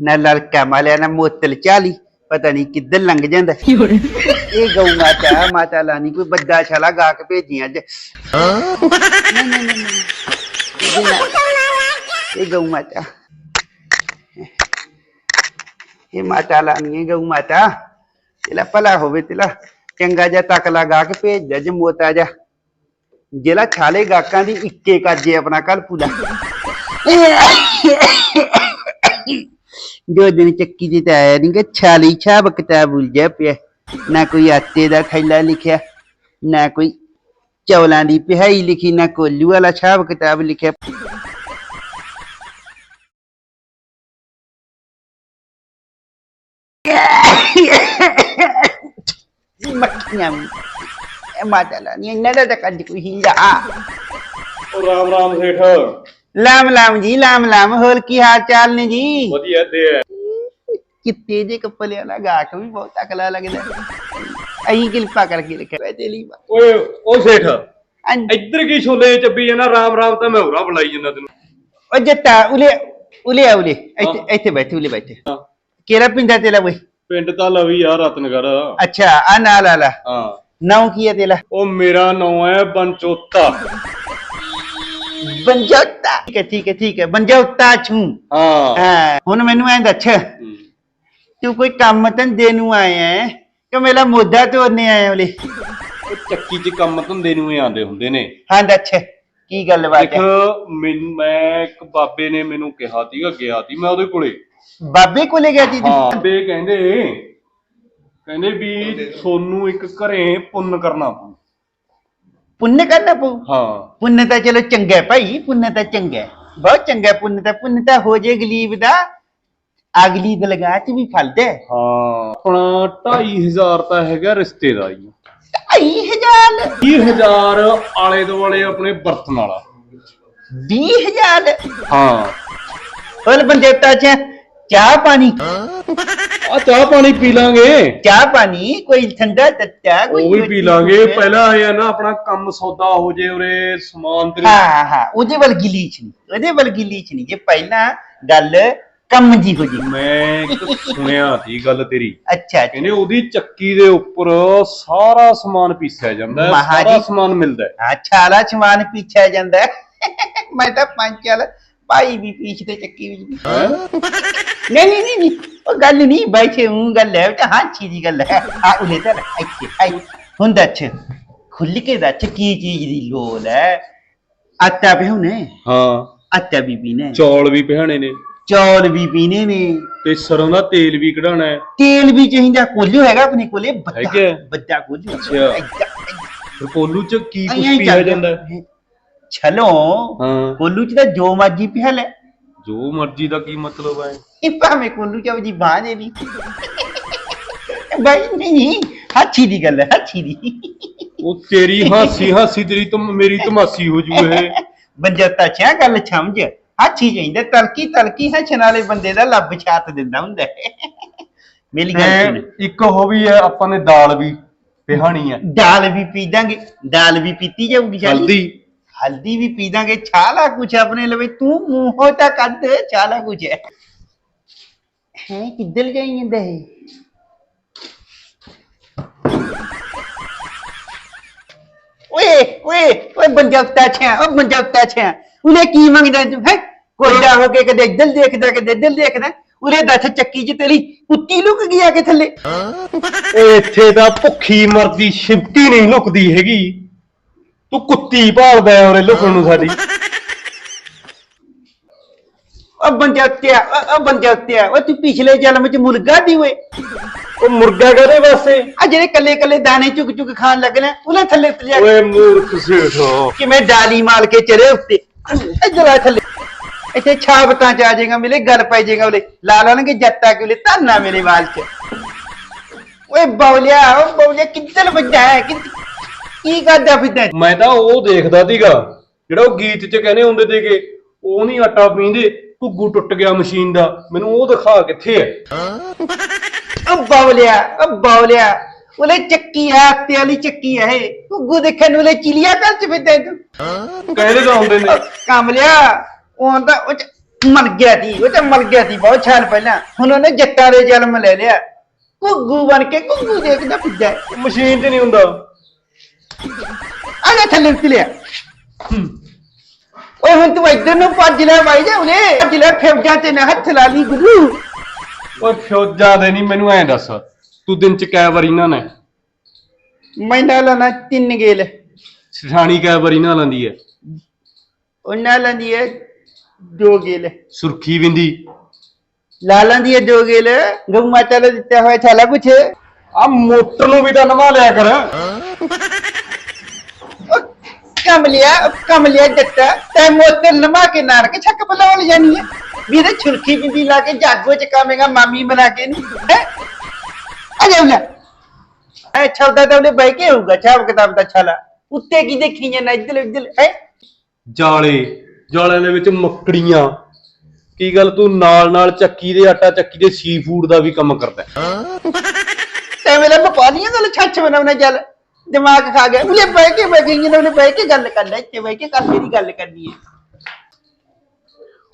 ਨਾ ਲੜਕਾ ਮਾਲਿਆ ਨਾ ਮੋਤਲ ਚਾਲੀ ਪਤਾ ਨਹੀਂ ਕਿੱਧਰ ਲੰਘ ਜਾਂਦਾ। ਇਹ ਗਊ ਮਾਤਾ ਹੈ, ਮਾਤਾ ਲਾਨੀ ਕੋਈ ਵੱਡਾ ਛਾਲਾ ਗਾ ਕੇ ਭੇਜੀ ਅੱਜ। ਨਹੀਂ, ਨਹੀਂ, ਨਹੀਂ, ਨਹੀਂ। ਇਹ ਨਾ- ਇਹ ਗਊ ਮਾਤਾ। ਇਹ ਮਾਤਾ ਲਾਨੀ ਹੈ ਗਊ ਮਾਤਾ। ਤੇਲਾ ਭਲਾ ਹੋਵੇ ਤੇਲਾ ਚੰਗਾ ਜਿਹਾ ਤੱਕ ਲਗਾ ਕੇ ਭੇਜ ਦੇ ਜੇ ਮੋਤਾ ਜਾ ਜਿਹੜਾ ਛਾਲੇ ਗਾਕਾਂ ਦੀ ਇੱਕੇ ਕਾਜੇ ਆਪਣਾ ਕੱਲ ਪੂਲਾ ਦੋ ਦਿਨ ਚੱਕੀ ਦੀ ਆਇਆ ਨਹੀਂ ਛਾਲੀ ਛਾਬ ਕਿਤਾਬ ਉਲਝਿਆ ਪਿਆ। ਨਾ ਕੋਈ ਆਟੇ ਦਾ ਥੈਲਾ ਲਿਖਿਆ, ਨਾ ਕੋਈ ਚੌਲਾਂ ਦੀ ਪਿਹਾਈ ਲਿਖੀ, ਨਾ ਕੋਲੂ ਵਾਲਾ ਛਾਬ ਕਿਤਾਬ ਲਿਖਿਆ। ਮੱਖੀਆਂ ਮਾਤਾ ਲਾ ਇਹਨਾਂ ਦਾ ਤਾਂ ਕੱਜ ਕੋਈ ਹੀਲਾ। ਉਹ ਰਾਮ ਰਾਮ ਸੇਠ। ਲਾਮ ਲਾਮ ਜੀ ਲਾਮ ਲਾਮ ਹੋਰ ਕੀ ਹਾਲ ਚਾਲ ਨੇ ਜੀ? ਵਧੀਆ ਤੇ ਹੈ। ਕਿੱਤੇ ਜੇ ਵਾਲਾ ਗਾਕ ਵੀ ਬਹੁਤ ਅਕਲਾ ਲੱਗਦਾ। ਅਹੀਂ ਕਿਰਪਾ ਕਰਕੇ ਹੋਇਆ ਤੇਲੀ ਬਾ ਓਏ ਉਹ ਸੇਠ ਇੱਧਰ ਕੀ ਛੋਲੇ ਚੱਬੀ ਜਾਂਦਾ ਰਾਮ ਰਾਮ ਤਾਂ ਮੈਂ ਹੋਰਾ ਬੁਲਾਈ ਜਾਂਦਾ ਤੈਨੂੰ। ਉਹ ਜੱਟਾ ਉਲੇ ਉਲੇ ਆ ਉਲੇ। ਇੱਥੇ ਇੱਥੇ ਬੈਠੇ ਉਲੇ ਬੈਠੇ। ਹਾਂ। ਕਿਹੜਾ ਪਿੰਡਾ ਤੇਲਾ ਓਏ ਪਿੰਡ ਤਾਂ ਲਵੀ ਆ ਰਤਨਗੜ ਅੱਛਾ ਆ ਨਾਲ ਆਲਾ ਹਾਂ। ਨਾਉ ਕੀ ਹੈ ਤੇਲਾ ਉਹ ਮੇਰਾ ਨਾਮ ਹੈ ਬੰਚੋਤਾ। ਠੀਕ ਹੈ ਠੀਕ ਹੈ ਠੀਕ ਹੈ ਬੰਜੋਤਾ ਛੂ। ਹਾਂ। ਹਾਂ ਹੁਣ ਮੈਨੂੰ ਐਂ ਦੱਸ ਹੂੰ। ਤੂੰ ਕੋਈ ਕੰਮ ਧੰਦੇ ਨੂੰ ਆਇਆ ਹੈ ਕਿ ਮੇਰਾ ਮੋਢਾ ਤੋੜਨੇ ਆਇਆ ਉਲੇ? ਉਹ ਚੱਕੀ 'ਚ ਕੰਮ ਧੰਦੇ ਨੂੰ ਹੀ ਆਂਦੇ ਹੁੰਦੇ ਨੇ। ਹਾਂ ਦੱਸ ਕੀ ਗੱਲ ਬਾਤ ਦੇਖ ਹੈ ਮੈਨੂੰ ਮੈਂ ਇੱਕ ਬਾਬੇ ਨੇ ਮੈਨੂੰ ਕਿਹਾ ਸੀਗਾ ਗਿਆ ਸੀ ਮੈਂ ਉਹਦੇ ਕੋਲੇ। ਬਾਬੇ ਕੋਲੇ ਗਿਆ ਸੀ ਤੂੰ? ਹਾਂ ਕਹਿੰਦੇ ਕਹਿੰਦੇ ਵੀ ਤੁਹਾਨੂੰ ਇੱਕ ਘਰੇ ਪੁੰਨ ਕਰਨਾ ਪਊ। ਪੁੰਨ ਕਰਨਾ ਪਊ। ਹਾਂ। ਪੁੰਨ ਤਾਂ ਚਲੋ ਚੰਗਾ ਹੈ ਭਾਈ ਪੁੰਨ ਤਾਂ ਚੰਗਾ ਹੈ। ਬਹੁਤ ਚੰਗਾ ਹੈ ਪੁੰਨ ਤਾਂ। ਪੁੰਨ ਤਾਂ ਹੋ ਜੇ ਗਲੀਬ ਦਾ ਅਗਲੀ ਦਲਗਾਹ ਚ ਵੀ ਫਲਦਾ ਹੈ। ਹਾਂ ਆਪਣਾ 2500 ਤਾਂ ਹੈਗਾ ਰਿਸ਼ਤੇਦਾਰੀ ਢਾਈ ਹਜ਼ਾਰ? 20000 ਆਲੇ ਦੁਆਲੇ ਆਪਣੇ ਬਰਤਨ ਵਾਲਾ। ਵੀਹ ਹਜ਼ਾਰ? ਹਾਂ। ਹੋਰ ਬੰਦੇ ਤਾਂ ਚ ਚਾਹ ਪਾਣੀ? ਆ ਚਾਹ ਪਾਣੀ ਪੀ ਲਾਂਗੇ। ਚਾਹ ਪਾਣੀ? ਕੋਈ ਠੰਡਾ ਤੱਤਾ ਕੋਈ ਉਹ ਵੀ ਪੀ ਲਾਂਗੇ। ਪਹਿਲਾਂ ਆਇਆ ਨਾ ਆਪਣਾ ਕੰਮ ਸੌਦਾ ਹੋ ਜੇ ਉਰੇ ਸਮਾਨ ਤੇਰੇ। ਹਾਂ ਹਾਂ ਉਹਦੇ ਵਰਗੀ ਲੀਚ ਨਹੀਂ। ਉਹਦੇ ਵਰਗੀ ਲੀਚ ਨਹੀਂ। ਜੇ ਪਹਿਲਾਂ ਗੱਲ ਕੰਮ ਜੀ ਹੋ ਜੀ। ਮੈਂ ਇੱਕ ਸੁਣਿਆ ਸੀ ਗੱਲ ਤੇਰੀ। ਅੱਛਾ ਕਹਿੰਦੇ ਉਹਦੀ ਚੱਕੀ ਦੇ ਉੱਪਰ ਸਾਰਾ ਸਮਾਨ ਪੀਸਿਆ ਜਾਂਦਾ ਹੈ ਮਹਾਰਾਜ- ਸਾਰਾ ਸਮਾਨ ਮਿਲਦਾ ਹੈ। ਅੱਛਾ ਲਾ ਸਮਾਨ ਪੀਛਿਆ ਜਾਂਦਾ ਹੈ। ਮੈਂ ਤਾਂ ਪੰਜ ਚਾਲ ਭਾਈ ਵੀ ਪੀਛਦੇ ਚੱਕੀ ਵਿੱਚ ਵੀ। ਨਹੀਂ ਨਹੀਂ ਨਹੀਂ ਨਹੀਂ, ਉਹ ਗੱਲ ਨਹੀਂ ਬੈਠੇ ਹੂੰ ਗੱਲ ਹੈ ਤਾਂ ਹਾਂਚੀ ਦੀ ਗੱਲ ਹੈ। ਆ ਉਲੇ ਤਾਂ ਇੱਥੇ ਆਈ ਹੁਣ ਦੱਸ ਖੁੱਲ ਕੇ ਦੱਸ ਕੀ ਚੀਜ਼ ਦੀ ਲੋੜ ਹੈ? ਆਟਾ ਪਿਹੁਨੇ ਹਾਂ। ਆਟਾ ਵੀ ਪੀਣਾ ਹੈ, ਚੌਲ ਵੀ ਪਿਹਾਣੇ ਨੇ। ਚੌਲ ਵੀ ਪੀਣੇ ਨੇ। ਤੇ ਸਰੋਂ ਦਾ ਤੇਲ ਵੀ ਕਢਾਣਾ ਹੈ। ਤੇਲ ਵੀ ਚਾਹੀਦਾ ਕੋਲਿਓ ਹੈਗਾ ਆਪਣੇ ਕੋਲੇ ਵੱਡਾ ਹੈਗਾ? ਕੋਲਿਓ। ਅੱਛਾ। ਫਿਰ ਕੋਲੂ ਚ ਕੀ ਕੁਝ ਪੀਆ। ਜਾਂਦਾ ਹੈ? ਛਲੋ ਹਾਂ। ਕੋਲੂ ਚ ਤਾਂ ਜੋ ਮਰਜ਼ੀ ਪਿਆ ਲੈ। ਜੋ ਮਰਜ਼ੀ ਦਾ ਕੀ ਮਤਲਬ ਹੈ? ਇਹ ਭਾਵੇਂ ਕੋਲੂ ਚ ਆਪਣੀ ਬਾਹ ਦੇ ਦੀ ਬਾਈ ਨਹੀਂ ਨਹੀਂ ਹਾਚੀ ਦੀ ਗੱਲ ਹੈ ਹਾਚੀ ਦੀ। ਉਹ ਤੇਰੀ ਹਾਸੀ ਹਾਸੀ ਤੇਰੀ ਤੁਮ ਮੇਰੀ ਤਮਾਸੀ ਹੋ ਜੂ ਇਹ। ਬੰਜਤਾ ਚਾ ਗੱਲ ਸਮਝ? ਹਾਚੀ ਚਾਹੀਦਾ ਤਲਕੀ ਤਲਕੀ ਹੈ ਛਨਾਲੇ ਬੰਦੇ ਦਾ ਲੱਭ ਛਾਤ ਦਿੰਦਾ ਹੁੰਦਾ ਹੈ। ਮੇਰੀ ਗੱਲ ਸੁਣ। ਤੇ ਇੱਕ ਉਹ ਵੀ ਹੈ ਆਪਾਂ ਨੇ ਦਾਲ ਵੀ ਪਿਹਾਣੀ ਹੈ। ਦਾਲ ਵੀ ਪੀ ਦਾਂਗੇ। ਦਾਲ ਵੀ ਪੀਤੀ ਜਾਊਗੀ। ਹਲਦੀ। ਹਲਦੀ ਵੀ ਪੀ ਦਾਂਗੇ ਛਾਲਾ ਕੁਛ ਆਪਣੇ ਲਵੇ, ਤੂੰ ਮੂੰਹੋਂ ਤਾਂ ਕੱਢ ਛਾਲਾ ਕੁਛ। ਹੈ ਹੈ ਕਿੱਧਰ ਜਾਈ ਜਾਂਦਾ ਹੈ ਓਏ ਓਏ ਓਏ ਬੰਜਾਵਤਾ ਛਿਆ ਓ ਬੰਜਵਤਾ ਛਿਆ ਉਹਨੇ ਕੀ ਮੰਗਦਾ ਤੂੰ, ਹੈ? ਕੋਡਾ ਹੋ ਕੇ ਕਦੇ ਇੱਧਰ ਦੇਖਦਾ, ਕਦੇ ਇੱਧਰ ਦੇਖਦਾ। ਉਹਨੇ ਦੱਸ ਚੱਕੀ 'ਚ ਤੇਰੀ ਕੁੱਤੀ ਲੁਕ ਗਿਆ ਕੇ ਥੱਲੇ। ਓਏ ਇੱਥੇ ਤਾਂ ਭੁੱਖੀ ਮਰਦੀ ਸ਼ਿਫਟੀ ਨਹੀਂ ਲੁਕਦੀ ਹੈਗੀ। ਤੂੰ ਕੁੱਤੀ ਭਾਲਦਾ ਓਰੇ ਲੁਕਣ ਨੂੰ ਸਾਡੀ। ਓ ਬੰਜਾਵਤਿਆ ਓ ਬੰਜਾਵਤਿਆ ਓ ਤੂੰ ਪਿਛਲੇ ਜਨਮ 'ਚ ਮੁਰਗਾ ਦੀ ਓਏ। ਉਹ ਮੁਰਗਾ ਕਦੇ ਵਾਸਤੇ ਆ ਜਿਹੜੇ ਕੱਲੇ ਕੱਲੇ ਦਾਣੇ ਚੁਗ ਚੁਗ ਖਾਣ ਲੱਗਣਾ ਉਹਨੇ ਥੱਲੇ ਕੇ ਓਏ ਮੂਰਖ ਸੇਠੋ। ਕਿਵੇਂ ਡਾਲੀ ਮਾਲ ਕੇ ਚੜੇ ਉੱਤੇ। ਇੱਧਰ ਆ ਥੱਲੇ। ਇੱਥੇ ਛਾਬਤਾਂ ਚ ਆ ਜਾਏਗਾ ਮਿਲੇ ਗੱਲ ਪੈ ਜਾਏਗਾ ਉਹਲੇ ਲਾ ਲਾਣਗੇ ਜੱਟਾ ਕਿ ਉਹਲੇ ਧਾਨਾ ਮੇਰੇ ਵਾਲ ਚ। ਓਏ ਬੌਲਿਆ ਓ ਬੌਲਿਆ ਕਿੱਧਰ ਵੱਜਾ ਹੈ ਕਿ ਕੀ ਕਰਦਾ ਫਿਰਦਾ ਮੈਂ ਤਾਂ ਉਹ ਦੇਖਦਾ ਸੀਗਾ ਜਿਹੜਾ ਉਹ ਗੀਤ 'ਚ ਕਹਿੰਦੇ ਹੁੰਦੇ ਸੀਗੇ ਉਹ ਨਹੀਂ ਆਟਾ ਪੀਂਦੇ ਘੁੱਗੂ ਟੁੱਟ ਗਿਆ ਮਸ਼ੀਨ ਦਾ ਮੈਨੂੰ ਉਹ ਦਿਖਾ ਕਿੱਥੇ ਹੈ ਓ ਬੌਲਿਆ ਓ ਬੌਲਿਆ ਉਹਲੇ ਚੱਕੀ ਹੈ ਹੱਤੇ ਵਾਲੀ ਚੱਕੀ ਹੈ ਇਹ। ਗੁੱਗੂ ਦੇਖਣ ਨੂੰ ਉਹਲੇ ਚਿਲਿਆ ਕਰ ਚ ਫਿਰਦਾ ਤੂੰ ਕਹਿੰਦੇ ਤਾਂ ਹੁੰਦੇ ਨੇ। ਕਾਮਲਿਆ ਉਹ ਤਾਂ ਉਹ ਚ ਮਰ ਗਿਆ ਸੀ ਉਹ ਤਾਂ ਮਰ ਗਿਆ ਸੀ ਬਹੁਤ ਸਾਲ ਪਹਿਲਾਂ। ਹੁਣ ਉਹਨੇ ਜੱਟਾਂ ਦੇ ਜਨਮ ਲੈ ਲਿਆ। ਘੁੱਗੂ ਬਣ ਕੇ ਘੁੱਗੂ ਦੇਖਦਾ ਫਿਰਦਾ। ਉਹ ਮਸ਼ੀਨ 'ਚ ਨਹੀਂ ਹੁੰਦਾ। ਆ ਜਾ ਥੱਲੇ ਉਤਰ ਲਿਆ। ਓਏ ਹੁਣ ਤੂੰ ਇੱਧਰ ਨੂੰ ਭੱਜ ਲੈ ਬਾਈ ਜਾ ਉਹਨੇ। ਭੱਜ ਲੈ ਫੇਵਜਾਂ ਤੇ ਨਾ ਹੱਥ ਲਾ ਲਈ ਗੁਰੂ। ਓਏ ਫਿਉਜਾਂ ਦੇ ਨਹੀਂ ਮੈਨੂੰ ਐਂ ਦੱਸ। ਤੂੰ ਦਿਨ 'ਚ ਕੈ ਵਾਰੀ ਨਾ ਨੇ ਮੈਂ ਨਾਲ ਨਾ ਤਿੰਨ ਗੇਲ। ਸਿਠਾਣੀ ਕੈ ਵਾਰੀ ਨਾ ਲਾਂਦੀ ਐ। ਉਹਨਾਂ ਲੰਦੀ ਹੈ ਦੋ ਗੇਲ। ਸੁਰਖੀ ਵਿੰਦੀ। ਲਾਲਾਂ ਦੀ ਹੈ ਦੋ ਗੇਲ। ਗਊ ਮਾਤਾ ਦਾ ਦਿੱਤਾ ਹੋਇਆ ਛਾਲਾ ਕੁਛ। ਆ ਮੋਟਰ ਨੂੰ ਵੀ ਤਾਂ ਨਵਾ ਲਿਆ ਕਰ। ਉਹ ਕਮਲਿਆ ਉਹ ਕਮਲਿਆ ਜੱਟਾ ਤੈ ਮੋਤਰ ਲਮਾ ਕੇ ਨਾਨਕ ਛੱਕ ਬਲਾਉਣ ਜਾਨੀ ਹੈ ਵੀਰੇ ਛੁਰਖੀ ਬਿੰਦੀ ਲਾ ਕੇ ਜਾਗੋ ਚ ਕਾਵੇਂਗਾ ਮਾਮੀ ਬਣਾ ਕੇ ਨਹੀਂ ਹੈ ਆ ਜਾ ਲੈ ਐ ਛਲਦਾ ਤਾਂ ਉਹਨੇ ਬਹਿ ਕੇ ਹੋਊਗਾ ਛਾਪ ਕਿਤਾਬ ਦਾ ਛਾਲਾ। ਉੱਤੇ ਕੀ ਦੇਖੀ ਜਾਂ ਇੱਧਰ ਇੱਧਰ ਹੈ? ਜਾਲੇ ਜਾਲਿਆਂ ਦੇ ਵਿੱਚ ਮੱਕੜੀਆਂ। ਕੀ ਗੱਲ ਤੂੰ ਨਾਲ ਨਾਲ ਚੱਕੀ ਦੇ ਆਟਾ ਚੱਕੀ ਦੇ ਸੀ ਫੂਡ ਦਾ ਵੀ ਕੰਮ ਕਰਦਾ। ਹੈ? ਤੈ ਮੇਰਾ ਨਾਲ ਛੱਛ ਬਣਾਉਣਾ ਚੱਲ। ਦਿਮਾਗ ਖਾ ਗਿਆ। ਉਹਨੇ ਬਹਿ ਕੇ ਬਹਿ ਗਈ ਉਹਨੇ ਬਹਿ ਕੇ ਗੱਲ ਕਰਨਾ ਇੱਥੇ ਬਹਿ ਕੇ ਕੱਲ ਮੇਰੀ ਗੱਲ ਕਰਨੀ ਹੈ।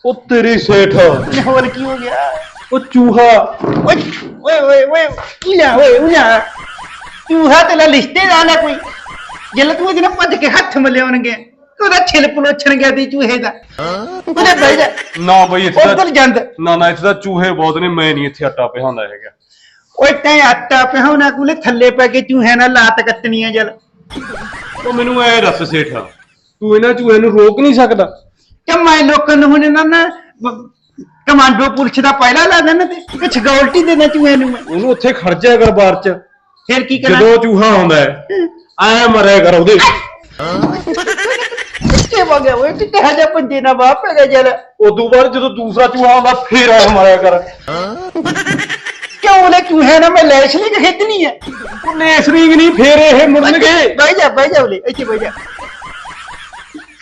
ਉਹ ਤੇਰੀ ਸੇਠ। ਹੋਰ ਕੀ ਹੋ ਗਿਆ? ਉਹ ਚੂਹਾ। ਓਏ ਓਏ ਓਏ ਓਏ ਉਲਾ ਓਏ ਉਲਾ ਤੂੰ ਹੱਥ ਲਾ ਲਿਸਤੇ ਦਾ ਨਾ ਕੋਈ। ਜਿੱਲ ਤੂੰ ਇਹਦੇ ਨਾਲ ਭੱਜ ਕੇ ਹੱਥ ਮਲਿਆਉਣਗੇ ਉਹਦਾ ਛਿਲ ਪਲੋਛਣ ਗਿਆ ਦੀ ਚੂਹੇ ਦਾ। ਉਹਨੇ ਬਹਿ ਜਾ। ਨਾ ਬਈ ਇੱਥੇ ਉਧਰ ਤਾਂ ਜੰਦ। ਨਾ ਨਾ ਇੱਥੇ ਤਾਂ ਚੂਹੇ ਬਹੁਤ ਨੇ ਮੈਂ ਨਹੀਂ ਇੱਥੇ ਆਟਾ ਪਿਹਾਉਂਦਾ ਹੈਗਾ। ਓਏ ਤੈਂ ਆਟਾ ਪਿਹਾਉਣਾ ਕੋਲੇ ਥੱਲੇ ਪੈ ਕੇ ਚੂਹੇ ਨਾਲ ਲਾਤ ਕੱਟਣੀਆਂ ਜਲ। ਉਹ ਮੈਨੂੰ ਐ ਦੱਸ ਸੇਠ ਤੂੰ ਇਹਨਾਂ ਚੂਹੇ ਨੂੰ ਰੋਕ ਨਹੀਂ ਸਕਦਾ? ਕਿ ਮੈਂ ਲੋਕਾਂ ਨੂੰ ਹੁਣ ਇਹਨਾਂ ਨਾ ਕਮਾਂਡੋ ਪੁਲਿਸ ਦਾ ਪਹਿਲਾ ਲਾ ਦੇਣਾ ਤੇ ਕੁਛ ਗੌਲਟੀ ਦੇਣਾ ਚੂਹੇ ਨੂੰ ਮੈਂ। ਉਹਨੂੰ ਉੱਥੇ ਖੜ ਜਾਇਆ ਕਰ ਬਾਰ ਚ। ਫਿਰ ਕੀ ਕਰਾਂ? ਜਦੋਂ ਚੂਹਾ ਆਉਂਦਾ ਐ ਮਰਿਆ ਕਰ ਉਹਦੇ। ਕਿੱਥੇ ਵਗਿਆ ਓਏ? ਕਿੱਥੇ ਹਜਾ ਪੰਜੇ ਨਾ ਬਾਪ ਹੈਗਾ ਜਲ? ਉਦੋਂ ਬਾਅਦ ਜਦੋਂ ਦੂਸਰਾ ਚੂਹਾ ਆਉਂਦਾ ਫੇਰ ਐ ਮਾਰਿਆ ਕਰ। ਕਿਉਂ ਉਹਨੇ ਚੂਹੇ ਨਾਲ ਮੈਂ ਲੈਸ਼ ਨਹੀਂ ਖੇਡਣੀ ਹੈ? ਉਹ ਨੇਸਰਿੰਗ ਨਹੀਂ ਫੇਰ ਇਹ ਮੁੜਨਗੇ। ਬਹਿ ਜਾ ਬਹਿ ਜਾ ਉਲੇ ਇੱਥੇ ਬਹਿ ਜਾ।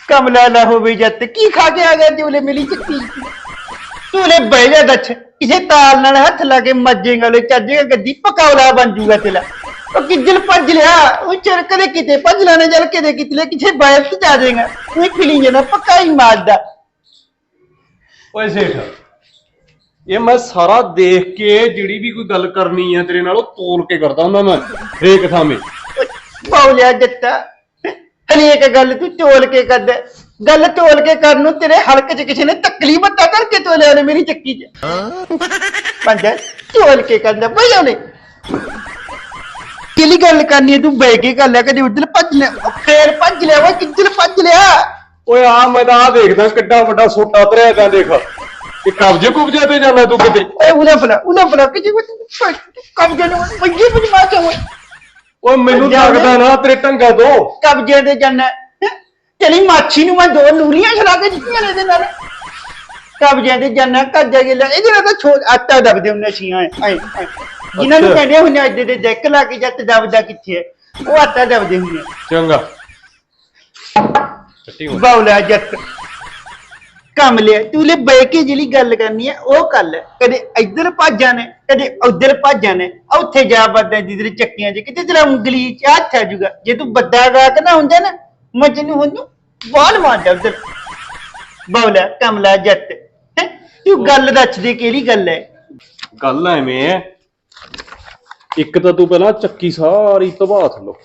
ਕਮਲਾ ਨਾ ਹੋਵੇ ਜੱਤ ਕੀ ਖਾ ਕੇ ਆ ਗਿਆ ਉਲੇ ਮਿਲੀ ਚੱਕੀ ਤੂੰ ਉਲੇ ਬਹਿ ਜਾ ਦੱਛ ਕਿਸੇ ਤਾਲ ਨਾਲ ਹੱਥ ਲਾ ਕੇ ਮੱਜੇਗਾ ਉਲੇ ਚੱਜੇਗਾ ਗੱਦੀ ਪਕੌੜਾ ਬਣ ਜੂਗਾ ਤੇਲਾ ਉਹ ਕਿੱਜਲ ਭੱਜ ਲਿਆ ਉਹ ਚਰ ਕਦੇ ਕਿਤੇ ਭੱਜ ਲੈਣਾ ਜਲ ਕਿਤੇ ਕਿਤੇ ਕਿਸੇ ਬਾਇਰ ਤੇ ਜਾ ਜਾਏਗਾ ਉਹ ਫਿਲੀ ਜਨਾ ਪੱਕਾ ਹੀ ਮਾਰਦਾ। ਓਏ ਸੇਠ ਇਹ ਮੈਂ ਸਾਰਾ ਦੇਖ ਕੇ ਜਿਹੜੀ ਵੀ ਕੋਈ ਗੱਲ ਕਰਨੀ ਆ ਤੇਰੇ ਨਾਲ ਉਹ ਤੋਲ ਕੇ ਕਰਦਾ ਹੁੰਦਾ ਮੈਂ ਹਰੇਕ ਥਾਵੇਂ। ਬੌਲਿਆ ਜੱਟਾ ਹਰੇਕ ਗੱਲ ਤੂੰ ਤੋਲ ਕੇ ਕਰਦਾ ਗੱਲ ਤੋਲ ਕੇ ਕਰਨ ਨੂੰ ਤੇਰੇ ਹਲਕ 'ਚ ਕਿਸੇ ਨੇ ਤਕਲੀ ਬੱਤਾ ਕਰਕੇ ਤੋਲਿਆ ਨੇ ਮੇਰੀ ਚੱਕੀ 'ਚ। ਪੰਜਾ ਤੋਲ ਕੇ ਕਰਦਾ ਬਈ ਉਹਨੇ। ਕਿਹੜੀ ਗੱਲ ਕਰਨੀ ਹੈ ਤੂੰ ਬੈ ਕੇ ਕਰ ਲਿਆ ਕਦੇ ਉਧਰ ਭੱਜ ਲਿਆ। ਉਹ ਫੇਰ ਭੱਜ ਲਿਆ ਵਾ ਕਿੱਧਰ ਭੱਜ ਲਿਆ? ਓਏ ਆ ਮੈਂ ਤਾਂ ਆ ਦੇਖਦਾ ਕਿੱਡਾ ਵੱਡਾ ਸੋਟਾ ਤਰਿਆ ਪਿਆ ਦੇਖ। ਇਹ ਕਬਜੇ ਕੁਬਜੇ ਤੇ ਜਾਂਦਾ ਤੂੰ ਕਿਤੇ? ਓਏ ਉਹਦਾ ਫਲਾ ਉਹਦਾ ਫਲਾ ਕਿ ਕਬਜੇ ਨੂੰ ਮੰਗੀ ਬਜ ਮਾ ਚਾਹੋ ਓਏ ਮੈਨੂੰ ਲੱਗਦਾ ਨਾ ਤੇਰੇ ਟੰਗਾ ਤੋਂ। ਕਬਜੇ ਦੇ ਜੰਨ ਤੇਰੀ ਮਾਛੀ ਨੂੰ ਮੈਂ ਦੋ ਨੂਰੀਆਂ ਛੜਾ ਕੇ ਦਿੱਤੀਆਂ ਨੇ ਇਹਦੇ ਨਾਲ। ਕਬਜੇ ਦੇ ਜੰਨ ਕੱਜਾ ਗਿਆ ਇਹਦੇ ਨਾਲ ਤਾਂ ਛੋ ਆਟਾ ਦਬਦੇ ਹੁੰਦੇ ਸੀ ਐ। ਜਿਨ੍ਹਾਂ ਨੂੰ। ਕਹਿੰਦੇ ਹੁੰਦੇ ਅੱਡੇ ਦੇ ਡੈਕ ਲਾ ਕੇ ਜੱਟ ਦਬਦਾ ਕਿੱਥੇ ਹੈ? ਉਹ ਆਟਾ ਦਬਦੇ ਹੁੰਦੇ ਚੰਗਾ। ਬੌਲਾ ਜੱਟ। ਕੰਮ ਲਿਆ। ਤੂੰ ਲੈ ਬੈ ਕੇ ਜਿਹੜੀ ਗੱਲ ਕਰਨੀ ਹੈ ਉਹ ਕਰ ਲੈ। ਕਦੇ ਇੱਧਰ ਭੱਜਾਂ ਨੇ ਕਦੇ ਉੱਧਰ ਭੱਜਾਂ ਨੇ। ਉੱਥੇ ਜਾ ਵੱਡਾ ਜਿੱਧਰ ਚੱਕੀਆਂ 'ਚ ਕਿਤੇ ਤੇਰਾ ਉਂਗਲੀ 'ਚ ਹੱਥ ਆ ਜਾਊਗਾ। ਜੇ ਤੂੰ ਵੱਡਾ ਗਾਕ ਨਾ ਹੁੰਦਾ ਨਾ ਮੈਂ ਤੈਨੂੰ ਹੁਣ ਬਾਲ ਮਾਰਦਾ ਉੱਧਰ। ਬੌਲਾ ਕਮਲਾ ਜੱਟ। ਹੈਂ? ਤੂੰ ਗੱਲ ਦੱਸ ਦੇ ਕਿਹੜੀ ਗੱਲ ਹੈ। ਗੱਲ ਐਵੇਂ ਐ ਇੱਕ ਤਾਂ ਤੂੰ ਪਹਿਲਾਂ ਚੱਕੀ ਸਾਰੀ ਤਬਾਹ ਲੋ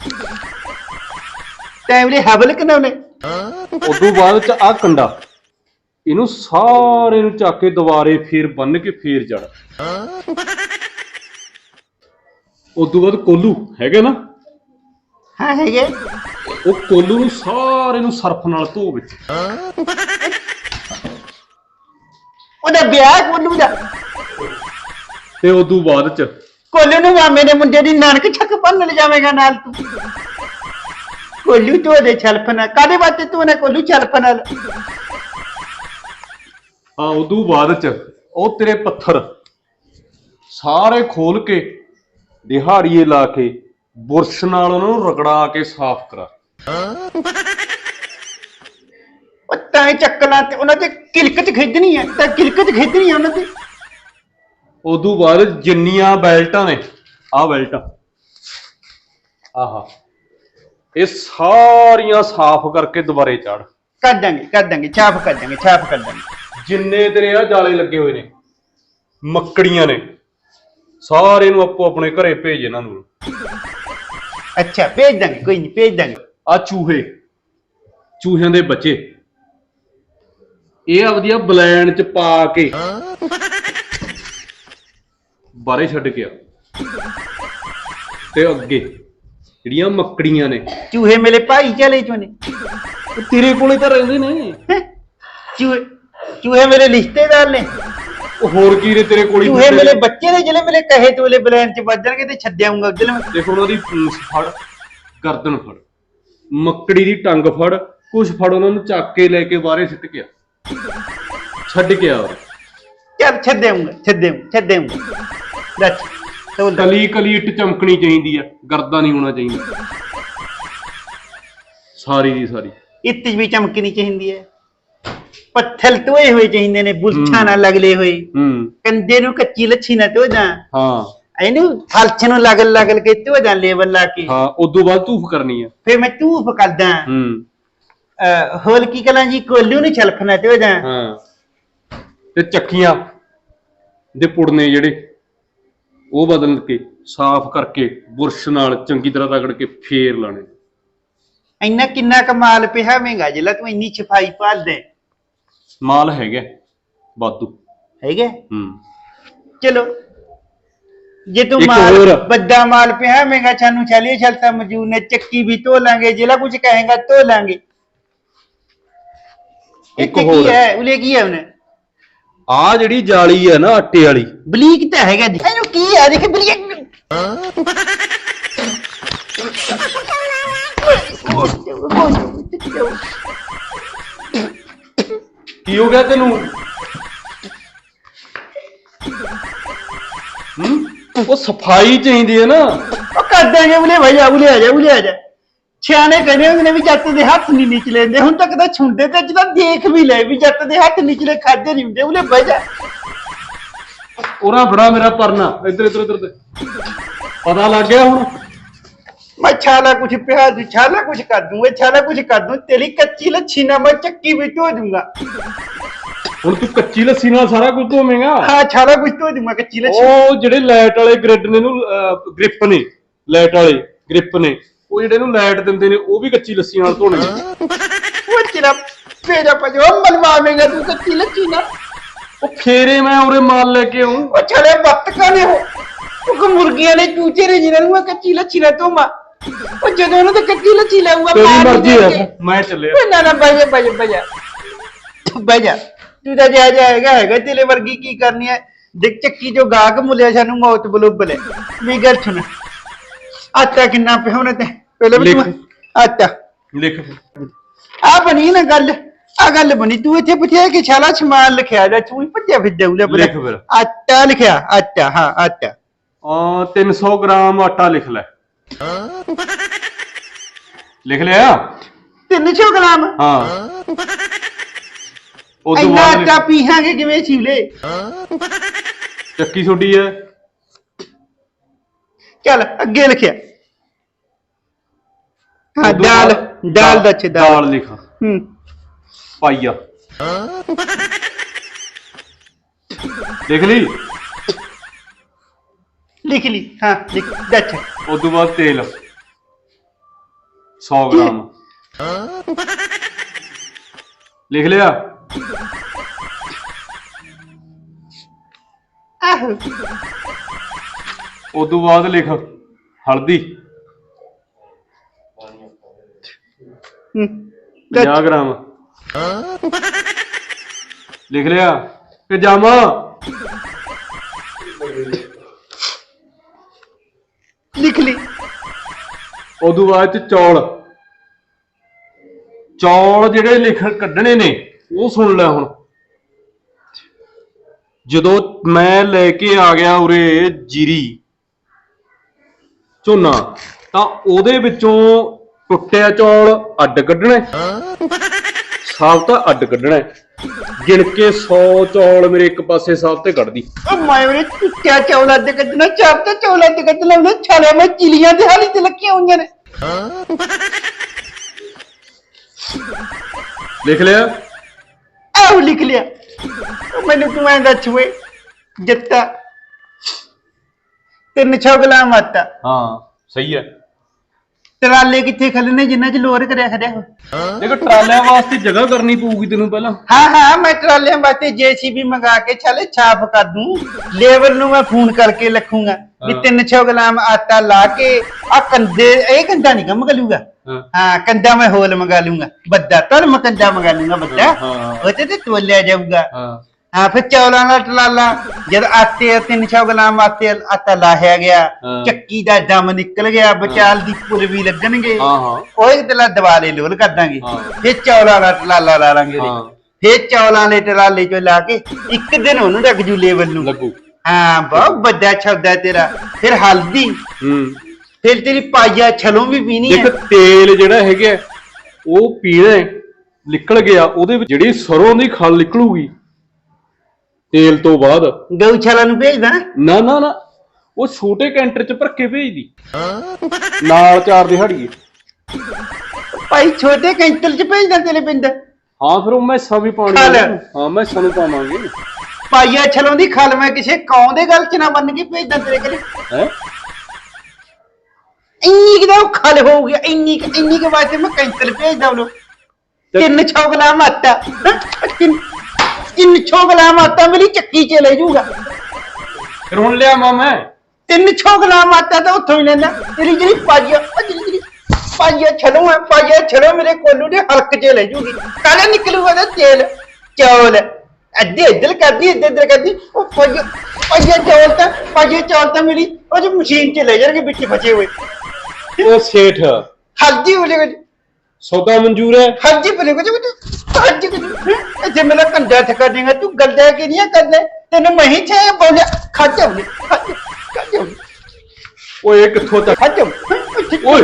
ਟਾਈਮ ਦੇ ਹਵਲ ਕਨਾਉਨੇ ਉਦੋਂ ਬਾਅਦ ਚ ਆ ਕੰਡਾ। ਇਹਨੂੰ ਸਾਰੇ ਨੂੰ ਚੱਕ ਕੇ ਦੁਬਾਰੇ ਫੇਰ ਬੰਨ ਕੇ ਫੇਰ ਜੜ। ਉਦੋਂ ਬਾਅਦ ਕੋਲੂ ਹੈਗੇ ਨਾ? ਹਾਂ ਹੈਗੇ। ਉਹ ਕੋਲੂ ਨੂੰ ਸਾਰੇ ਨੂੰ ਸਰਫ ਨਾਲ ਧੋ ਵਿੱਚ। ਉਹਦਾ ਵਿਆਹ ਕੋਲੂ ਦਾ। ਤੇ ਉਦੋਂ ਬਾਅਦ ਚ ਕੋਲੂ ਨੂੰ ਮਾਮੇ ਦੇ ਮੁੰਡੇ ਦੀ ਨਾਨਕ ਛੱਕ ਪੰਨ ਲੈ ਜਾਵੇਂਗਾ ਨਾਲ ਤੂੰ। ਕੋਲੂ ਤੋਂ ਦੇ ਛਲਪਨਾ ਕਾਦੇ ਵਾਸਤੇ ਤੂੰ ਨੇ ਕੋਲੂ ਛਲਪਨਾ ਆ ਉਦੋਂ ਬਾਅਦ ਚ ਉਹ ਤੇਰੇ ਪੱਥਰ ਸਾਰੇ ਖੋਲ ਕੇ ਦਿਹਾੜੀਏ ਲਾ ਕੇ ਬੁਰਸ਼ ਨਾਲ ਉਹਨਾਂ ਨੂੰ ਰਗੜਾ ਕੇ ਸਾਫ਼ ਕਰਾ। ਉਹ ਤਾਂ ਹੀ ਚੱਕਲਾਂ ਤੇ ਉਹਨਾਂ ਤੇ ਕਿਲਕਤ ਖਿੱਚਣੀ ਹੈ ਤਾਂ ਕਿਲਕਤ ਖਿੱਚਣੀ ਹੈ ਉਹਨਾਂ ਤੇ ਉਦੋਂ ਬਾਅਦ ਜਿੰਨੀਆਂ ਬੈਲਟਾਂ ਨੇ ਆਹ ਬੈਲਟ ਆਹਾ ਇਹ ਸਾਰੀਆਂ ਸਾਫ਼ ਕਰਕੇ ਦੁਬਾਰੇ ਚੜ। ਕਰ ਦਾਂਗੇ ਕਰ ਦਾਂਗੇ ਛਾਪ ਕਰ ਦਾਂਗੇ ਛਾਪ ਕਰ ਦਾਂਗੇ। ਜਿੰਨੇ ਤੇਰੇ ਆ ਜਾਲੇ ਲੱਗੇ ਹੋਏ ਨੇ ਮੱਕੜੀਆਂ ਨੇ ਸਾਰੇ ਨੂੰ ਆਪੋ ਆਪਣੇ ਘਰੇ ਭੇਜ ਇਹਨਾਂ ਨੂੰ। ਅੱਛਾ ਭੇਜ ਦਾਂਗੇ ਕੋਈ ਨਹੀਂ ਭੇਜ ਦਾਂਗੇ। ਆ ਚੂਹੇ ਚੂਹਿਆਂ ਦੇ ਬੱਚੇ। ਇਹ ਆਪਦੀਆਂ ਬਲੈਨ ਚ ਪਾ ਕੇ ਬਾਰੇ ਛੱਡ ਕੇ ਆ। ਤੇ ਅੱਗੇ ਜਿਹੜੀਆਂ ਮੱਕੜੀਆਂ ਨੇ। ਚੂਹੇ ਮੇਰੇ ਭਾਈ ਚਲੇ ਚੋਂ ਨੇ। ਉਹ ਤੇਰੇ ਕੋਲੇ ਤਾਂ ਰਹਿੰਦੇ ਨੇ। ਹੈਂ? ਚੂਹੇ ਚੂਹੇ ਮੇਰੇ ਰਿਸ਼ਤੇਦਾਰ ਨੇ। ਉਹ ਹੋਰ ਕੀ ਨੇ ਤੇਰੇ ਕੋਲੇ ਚੂਹੇ ਮੇਰੇ ਬੱਚੇ ਨੇ ਜਿਹੜੇ ਮੇਰੇ ਕਹੇ ਤੋਲੇ ਬਲੈਨ ਚ ਵੱਜਣਗੇ ਤੇ ਛੱਡਿਆ ਆਉਂਗਾ ਉਧਰ ਮੈਂ ਦੇਖੋ ਉਹਨਾਂ ਦੀ ਪੂੰਛ ਫੜ ਗਰਦਨ ਫੜ। ਮੱਕੜੀ ਦੀ ਟੰਗ ਫੜ ਕੁਛ ਫੜ ਉਹਨਾਂ ਨੂੰ ਚੱਕ ਕੇ ਲੈ ਕੇ ਬਾਹਰੇ ਸਿੱਟ ਕੇ ਆ। ਛੱਡ ਕੇ ਆ। ਚੱਲ ਛੱਡੇ ਆਉਂਗਾ ਛੱਡੇ ਛੱਡੇ ਆਉਂਗਾ ਦੱਸ ਤੋਲ ਦਾ ਕਲੀ ਕਲੀ ਇੱਟ ਚਮਕਣੀ ਚਾਹੀਦੀ ਆ ਗਰਦਾ ਨਹੀਂ ਹੋਣਾ ਚਾਹੀਦਾ। ਸਾਰੀ ਦੀ ਸਾਰੀ। ਇੱਤ ਵੀ ਚਮਕਣੀ ਚਾਹੀਦੀ ਹੈ ਪੱਥਲ ਤੋਏ ਹੋਏ ਚਾਹੀਦੇ ਨੇ ਬੁਲਛਾਂ ਨਾਲ ਲਗਲੇ ਹੋਏ। ਹੂੰ। ਕੰਦੇ ਨੂੰ ਕੱਚੀ ਲੱਛੀ ਨਾ ਧੋ ਜਾ ਹਾਂ। ਇਹਨੂੰ ਫਲਚ ਨੂੰ ਲਗਲ ਲਗਲ ਕੇ ਧੋ ਜਾ ਲੇਵਲ ਲਾ ਕੇ। ਹਾਂ ਉਦੋਂ ਬਾਅਦ ਧੂਫ ਕਰਨੀ ਆ। ਫਿਰ ਮੈਂ ਧੂਫ ਕਰਦਾ। ਹੂੰ। ਹੋਲ ਕੀ ਕਲਾਂ ਜੀ? ਕੋਲੂ ਨੂੰ ਛਲਫਣਾ ਧੋ ਜਾ ਹਾਂ। ਤੇ ਚੱਕੀਆਂ ਦੇ ਪੁੜਨੇ ਜਿਹੜੇ ਉਹ ਬਦਲ ਕੇ ਸਾਫ਼ ਕਰਕੇ ਬੁਰਸ਼ ਨਾਲ ਚੰਗੀ ਤਰ੍ਹਾਂ ਰਗੜ ਕੇ ਫੇਰ ਲਾਣੇ ਇੰਨਾ ਕਿੰਨਾ ਕਮਾਲ ਪਿਆ ਮਹਿੰਗਾ ਜਿਲਾ ਤੂੰ ਇੰਨੀ ਛਫਾਈ ਭਾਲਦੇ। ਮਾਲ ਹੈਗਾ ਵਾਧੂ ਹੈਗਾ ਹੂੰ ਚਲੋ ਜੇ ਤੂੰ ਇੱਕ ਮਾਲ ਹੋਰ। ਵੱਡਾ ਮਾਲ ਪਿਆ ਮਹਿੰਗਾ ਸਾਨੂੰ ਚਲਿਏ ਚਲਤਾ ਮਜੂਰ ਨੇ ਚੱਕੀ ਵੀ ਧੋ ਲਾਂਗੇ ਜਿਹੜਾ ਕੁਝ ਕਹੇਗਾ ਧੋ ਲਾਂਗੇ ਇੱਕ ਹੋਰ। ਕੀ ਹੈ ਉਲੇ ਕੀ ਹੈ ਉਹਨੇ ਆ ਜਿਹੜੀ ਜਾਲੀ ਹੈ ਨਾ ਆਟੇ ਵਾਲੀ ਬਲੀਕ ਤਾਂ ਹੈਗਾ ਜੀ ਇਹਨੂੰ ਕੀ ਹੈ ਦੇਖ ਬਲੀਕ ਕੀ ਹੋ ਗਿਆ ਤੈਨੂੰ? ਹੂੰ? ਉਹ ਸਫ਼ਾਈ ਚਾਹੀਦੀ ਹੈ ਨਾ। ਉਹ ਕਰ ਦਾਂਗੇ ਉਲੇ ਭਈਆ ਉਲੇ ਆ ਜਾ ਉਲੇ ਆ ਜਾ। ਛਿਆਣੇ ਕਹਿੰਦੇ ਹੁੰਦੇ ਨੇ ਵੀ ਜੱਟ ਦੇ ਹੱਥ ਨਹੀਂ ਨਿਚਲੇ ਹੁੰਦੇ ਹੁਣ ਤੱਕ ਤਾਂ ਛੁੰਡੇ ਤੇ ਜਦੋਂ ਦੇਖ ਵੀ ਲੈ ਵੀ ਜੱਟ ਦੇ ਹੱਥ ਨਿਚਲੇ ਖਾਦੇ ਨਹੀਂ ਹੁੰਦੇ ਉਲੇ ਬਹਿ ਜਾ। ਉਹਰਾ ਬੜਾ ਮੇਰਾ ਪਰਨਾ ਇੱਧਰ ਇੱਧਰ ਇੱਧਰ ਤੇ। ਪਤਾ ਲੱਗ ਗਿਆ ਹੁਣ। ਮੈਂ ਛਾਲਾ ਕੁਝ ਪਿਆ ਦੂ ਛਾਲਾ ਕੁਝ ਕਰ ਦੂੰ ਇਹ ਛਾਲਾ ਕੁਝ ਕਰ ਦੂੰ ਤੇਰੀ ਕੱਚੀ ਲੱਛੀ ਨਾ ਮੈਂ ਚੱਕੀ ਵੀ ਧੋ ਦੂੰਗਾ। ਹੁਣ ਤੂੰ ਕੱਚੀ ਲੱਸੀ ਨਾਲ ਸਾਰਾ ਕੁਝ ਧੋਵੇਂਗਾ? ਹਾਂ ਛਾਲਾ ਕੁਝ ਧੋ ਦੂੰਗਾ ਕੱਚੀ ਲੱਛੀ। ਉਹ ਜਿਹੜੇ ਲਾਈਟ ਵਾਲੇ ਗ੍ਰਿਡ ਨੇ ਨੂੰ ਗ੍ਰਿਪ ਨੇ ਲਾਈਟ ਵਾਲੇ ਗ੍ਰਿਪ ਨੇ ਉਹ ਜਿਹੜੇ ਨੂੰ ਲਾਈਟ ਦਿੰਦੇ ਨੇ ਉਹ ਵੀ ਕੱਚੀ ਲੱਸੀ ਨਾਲ ਧੋਣੇ ਉਹ ਤੇਰਾ ਫੇਰਾ ਪਜੋ ਮਲਵਾਵੇਂਗਾ ਤੂੰ ਕੱਚੀ ਲੱਛੀ ਨਾ ਉਹ ਫੇਰੇ ਮੈਂ ਉਰੇ ਮਾਲ ਲੈ ਕੇ ਆਉਂ ਉਹ ਛੜੇ ਬੱਤ ਕਾਨੇ ਹੋ? ਉਹ ਕੋ ਮੁਰਗੀਆਂ ਨੇ ਚੂਚੇ ਨੇ ਜਿਹਨਾਂ ਨੂੰ ਮੈਂ ਕੱਚੀ ਲੱਛੀ ਨਾ ਧੋਵਾਂ। ਉਹ ਜਦੋਂ ਉਹਨੂੰ ਤਾਂ ਕੱਚੀ ਲੱਛੀ ਲਾਉਂਗਾ ਤੇਰੀ ਮਰਜ਼ੀ ਹੈ ਮੈਂ ਚੱਲਿਆ। ਓਏ ਨਾ ਨਾ ਬਜਾ ਬਜਾ ਬਜਾ ਬਜਾ ਤੂੰ ਤਾਂ ਜਾ ਜਾਏਗਾ ਹੈਗਾ ਤੇਰੇ ਵਰਗੀ ਕੀ ਕਰਨੀ ਹੈ? ਦੇਖ ਚੱਕੀ ਜੋ ਗਾਹਕ ਮੁਲਿਆ ਸਾਨੂੰ ਮੌਤ ਬਲੋਬਲ ਹੈ ਮੇਰੀ ਗੱਲ ਸੁਣ। ਆਟਾ ਕਿੰਨਾ ਪਿਆ ਉਹਨੇ ਤੇ? ਪਹਿਲੇ ਵੀ ਤੂੰ ਲਿਖ। ਆਟਾ। ਲਿਖ। ਆ ਬਣੀ ਨਾ ਗੱਲ। ਆ ਗੱਲ ਬਣੀ। ਤੂੰ ਇੱਥੇ ਪੁੱਛਿਆ ਕਿ ਛਾਲਾ ਸਮਾਨ ਲਿਖਿਆ ਜਾ ਤੂੰ ਹੀ ਭੱਜਿਆ ਫਿਰਦਾ ਉਲੇ ਲਿਖ ਫਿਰ। ਆਟਾ ਲਿਖਿਆ। ਆਟਾ ਹਾਂ ਆਟਾ। ਆ 300 ਗ੍ਰਾਮ ਆਟਾ ਲਿਖ ਲੈ। ਲਿਖ ਲਿਆ? 300 ਗ੍ਰਾਮ ਹਾਂ। ਉਹ ਤੋਂ ਇੰਨਾ ਬਾਅਦ ਆਟਾ ਪੀਹਾਂਗੇ ਕਿਵੇਂ ਛੀਲੇ? ਚੱਕੀ ਛੋਟੀ ਹੈ ਚੱਲ ਅੱਗੇ ਲਿਖਿਆ। ਹਾਂ ਉਦੋਂ ਦਾਲ ਬਾਅਦ ਦਾਲ ਦਾ ਛੇ ਦਾਲ। ਦਾਲ ਲਿਖ। ਹੂੰ। ਪਾਈਆ। ਲਿਖ ਲਈ। ਲਿਖ ਲਈ ਹਾਂ ਲਿਖ ਦੱਸ ਉਸ ਤੋਂ ਬਾਅਦ ਤੇਲ 100 ਗ੍ਰਾਮ। ਲਿਖ ਲਿਆ? ਆਹੋ। ਉਸ ਤੋਂ ਬਾਅਦ ਲਿਖ ਹਲਦੀ। ਹੂੰ ਦੱਸ 50 ਗ੍ਰਾਮ। ਲਿਖ ਲਿਆ? ਲਿਖ ਲਈ ਉਸ ਤੋਂ ਬਾਅਦ ਚ ਚੌਲ। ਚੌਲ ਜਿਹੜੇ ਲਿਖ ਕੱਢਣੇ ਨੇ, ਉਹ ਸੁਣ ਲੈ ਹੁਣ। ਜਦੋਂ ਮੈਂ ਲੈ ਕੇ ਆ ਗਿਆ ਉਰੇ ਜੀਰੀ ਝੋਨਾ, ਤਾਂ ਉਹਦੇ ਵਿੱਚੋਂ ਟੁੱਟਿਆ ਚੌਲ, ਅੱਡ ਕੱਢਣਾ ਹੈ। ਸਾਫ਼ ਤਾਂ ਅੱਡ ਕੱਢਣਾ ਗਿਣ ਕੇ 100 ਚੌਲ ਮੇਰੇ ਇੱਕ ਪਾਸੇ ਸਾਫ਼ ਤੇ ਕੱਢਦੀ। ਉਹ ਮੈਂ ਉਹਨੇ ਟੁੱਟਿਆ ਚੌਲ ਤੇ ਕੱਢਣਾ ਚਾਪ ਤੇ ਚੌਲਾ ਤੇ ਕੱਢਣਾ ਉਹਨੇ ਛਾਲੇ ਮੈਂ ਚਿਲੀਆਂ ਦੇ ਹਾਲੀ ਤੇ ਲੱਗੀਆਂ ਹੋਈਆਂ ਨੇ। ਲਿਖ ਲਿਆ? ਆਹੋ ਲਿਖ ਲਿਆ। ਮੈਨੂੰ ਤੂੰ ਐਂ ਦੱਸ ਓਏ ਜੱਟਾ ਤਿੰਨ ਛੋਗਲਾ ਮਾਤਾ ਹਾਂ ਸਹੀ ਹੈ। ਟਰਾਲੇ ਕਿੱਥੇ ਖੱਲਣੇ ਜਿੰਨਾ ਚ ਲੋਰ ਕਰਿਆ ਖੜਿਆ ਹੋ ਦੇਖੋ ਟਰਾਲਿਆਂ ਵਾਸਤੇ ਜਗ੍ਹਾ ਕਰਨੀ ਪਊਗੀ ਤੈਨੂੰ ਪਹਿਲਾਂ। ਹਾਂ ਹਾਂ ਮੈਂ ਟਰਾਲਿਆਂ ਵਾਸਤੇ ਜੀਸੀਬੀ ਮੰਗਾ ਕੇ ਚੱਲੇ ਛਾਪ ਕਰ ਦੂੰ। ਲੇਬਰ ਨੂੰ ਮੈਂ ਫੋਨ ਕਰਕੇ ਲਿਖੂੰਗਾ ਵੀ। ਤਿੰਨ ਛੋ ਗਲਾਮ ਆਟਾ ਲਾ ਕੇ ਆ ਕੰਦੇ ਇਹ ਕੰਦਾ ਨਹੀਂ ਕੰਮ ਲੂਗਾ ਹਾਂ। ਕੰਦਾ ਮੈਂ ਹੋਲ ਮੰਗਾ ਲੂੰਗਾ ਵੱਡਾ ਧਰਮ ਕੰਦਾ ਮੰਗਾ ਲੂੰਗਾ ਵੱਡਾ। ਹਾਂ, ਹਾਂ। ਉਹ ਤੇ ਤੇ ਤੋਲਿਆ ਜਾਊਗਾ। ਹਾਂ ਫਿਰ ਚੌਲਾਂ ਦਾ ਟਲਾਲਾ ਜਦ ਆਟੇ ਤਿੰਨ ਛੋ ਗਲਾਮ ਆਟੇ ਆਟਾ ਲਾਹਿਆ ਗਿਆ ਹਾਂ। ਚੱਕੀ ਦਾ ਦਮ ਨਿਕਲ ਗਿਆ ਬਚਾਲ ਦੀ ਪੁਰ ਵੀ ਲੱਗਣਗੇ। ਹਾਂ ਹਾਂ। ਉਹ ਇੱਕ ਤਲਾ ਦਿਵਾਲੇ ਲੋਲ ਕਰ ਦਾਂਗੇ। ਹਾਂ। ਫਿਰ ਚੌਲਾਂ ਦਾ ਟਲਾਲਾ ਲਾ ਲਾਂਗੇ ਉਹਦੇ। ਹਾਂ। ਫਿਰ ਚੌਲਾਂ ਦੇ ਟਰਾਲੇ ਚੋਂ ਲਾ ਕੇ ਇੱਕ ਦਿਨ ਉਹਨੂੰ ਰੱਖ ਜੂ ਲੇਬਲ ਨੂੰ। ਲੱਗੂ। ਹਾਂ ਬਹੁਤ ਵੱਡਾ ਹੈ ਤੇਰਾ। ਫਿਰ ਹਲਦੀ। ਹੂੰ। ਫਿਰ ਤੇਰੀ ਪਾਈਆ ਛਲੋਂ ਵੀ ਪੀਣੀ ਦੇਖ ਹੈ ਤੇਲ ਜਿਹੜਾ ਹੈਗਾ ਉਹ ਪੀਣਾ ਹੈ, ਨਿਕਲ ਗਿਆ ਉਹਦੇ ਵਿੱਚ ਜਿਹੜੀ ਸਰੋਂ ਦੀ ਖਲ ਨਿਕਲੂਗੀ ਤੇਲ ਤੋਂ ਬਾਅਦ। ਗਊ ਛਲਾਂ ਨੂੰ ਭੇਜਦਾ ਨਾ? ਨਾ ਨਾ ਉਹ ਛੋਟੇ ਕੈਂਟਰ ਚ ਭਰ ਕੇ ਭੇਜਦੀ। ਨਾਲ ਚਾਰ ਦਿਹਾੜੀਏ ਭਾਈ ਛੋਟੇ ਕੈਂਟਲ ਚ ਭੇਜਦਾ ਤੇਰੇ ਪਿੰਡ? ਹਾਂ ਫਿਰ ਉਹ ਮੈਸਾਂ ਵੀ ਪਾਉਣੀ ਖਲ। ਹਾਂ ਮੈਸਾਂ ਨੂੰ ਪਾਵਾਂਗੇ। ਪਾਈਆ ਛਲੋਂ ਦੀ ਖਲ ਮੈਂ ਕਿਸੇ ਕੌਂ ਦੇ ਗੱਲ ਚ ਨਾ ਮੰਨ ਕੇ ਭੇਜਦਾ ਤੇਰੇ ਕੋਲੇ। ਹੈ? ਇੰਨੀ ਕਿ ਦਾ ਉਹ ਖਲ ਹੋ ਗਿਆ ਇੰਨੀ ਕੁ- ਇੰਨੀ ਕੇ ਵਾਸਤੇ ਮੈਂ ਕੈਂਟਲ ਭੇਜਦਾ ਉਹਨੂੰ। ਤਿੰਨ ਛੋਗਲਾ ਮਾਤਾ। ਤਿੰਨ ਤਿੰਨ ਛੋਗਲਾ ਮਾਤਾ ਮੇਰੀ ਚੱਕੀ ਚ ਲੈ ਜਾਊਗਾ। ਫਿਰ ਹੁਣ ਲਿਆ ਮੈਂ। ਤਿੰਨ ਛੋਗਲਾ ਮਾਤਾ ਤਾਂ ਉੱਥੋਂ ਹੀ ਲੈਂਦਾ। ਤੇਰੀ ਜਿਹੜੀ ਉਹ ਜਿਹੜੀ ਪਾਈਆ ਛਲੋ ਹੈ ਪਾਈਆ ਛਲੋ ਮੇਰੇ ਕੋਲੂ ਦੇ ਹਲਕ ਚ ਲੈ ਜੂਗੀ। ਕਾਲੇ ਨਿਕਲੂਗਾ ਉਹਦਾ ਤੇਲ ਚੌਲ। ਅੱਧੇ ਇੱਧਰ ਕਰਦੀ ਇੱਧਰ ਇੱਧਰ ਕਰਦੀ। ਉਹ ਪਾਈਆ ਪਾਈਆ ਚੌਲ ਤਾਂ ਪਾਈਆ ਚੌਲ ਤਾਂ ਮੇਰੀ ਉਹ ਜੋ ਮਸ਼ੀਨ ਚ ਲੈ ਜਾਣਗੇ ਵਿੱਚ ਫਸੇ ਹੋਏ। ਉਹ ਸੇਠ। ਹਲਦੀ ਹੋ ਜਾਏਗਾ। ਸੌਦਾ ਮਨਜ਼ੂਰ ਹੈ। ਹਲਦੀ ਬਣੇ ਕੁਝ ਕੁਝ ਜੇ ਮੇਰਾ ਕੰਡਾ ਠਕਾ ਦੇਗਾ ਤੂੰ ਗੱਲਦਾ ਕਿ ਨਹੀਂ ਕਰਦਾ? ਤੈਨੂੰ ਮੈਂ ਹੀ ਛੇ ਬੋਲਿਆ ਖਾ ਜਾਉਂਗੀ ਖਾ ਜਾਉਂਗੀ ਓਏ ਇਹ ਕਿੱਥੋਂ ਤੱਕ? ਖਾ ਜਾਉਂ ਓਏ।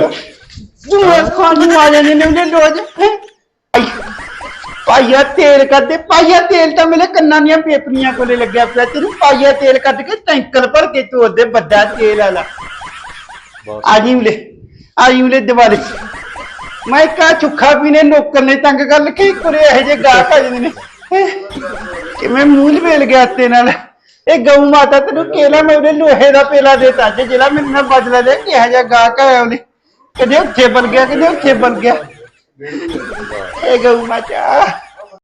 ਤੂੰ ਖਾਣ ਨੂੰ ਆ ਜਾਂਦੇ ਨੇ ਉਹਦੇ ਰੋਜ਼ ਹੈਂ? ਪਾਈਆ ਤੇਲ ਕੱਢਦੇ ਪਾਈਆ ਤੇਲ ਤਾਂ ਮੇਰੇ ਕੰਨਾਂ ਦੀਆਂ ਪੇਪਰੀਆਂ ਕੋਲੇ ਲੱਗਿਆ ਪਿਆ। ਤੈਨੂੰ ਪਾਈਆ ਤੇਲ ਕੱਢ ਕੇ ਟੈਂਕਰ ਭਰ ਕੇ ਤੂੰ ਉਹਦੇ ਵੱਡਾ ਤੇਲ ਵਾਲਾ। ਬਸ। ਆਜੀ ਉਲੇ ਆਜੀ ਉਲੇ ਦਿਵਾਲੇ। ਮੈਂ ਕਾ ਚੁੱਖਾ ਪੀਨੇ ਨੌਕਰ ਨੇ ਤੰਗ ਕਰ ਲਖੇ ਕੁਰੇ, ਇਹ ਜੇ ਗਾਹਕ ਆ ਜਾਂਦੇ ਨੇ। ਹੈਂ? ਕਿਵੇਂ ਮੂਲ ਵੇਲ ਗਿਆ ਤੇ ਨਾਲ? ਇਹ ਗਊ ਮਾਤਾ ਤੈਨੂੰ ਕੇਲਾ, ਮੈਂ ਉਹਨੇ ਲੋਹੇ ਦਾ ਪੇਲਾ ਦੇਤਾ ਅੱਜ ਜਿਹੜਾ ਮੇਰੇ ਨਾਲ ਬਦਲਾ ਦੇ ਕਿਹਾ ਜਿਹਾ ਗਾਹਕ ਆਇਆ ਉਹਨੇ? ਕਦੇ ਉੱਥੇ ਬਲ ਗਿਆ, ਕਦੇ ਉੱਥੇ ਬਲ ਗਿਆ। ਇਹ ਗਊ ਮਾਤਾ।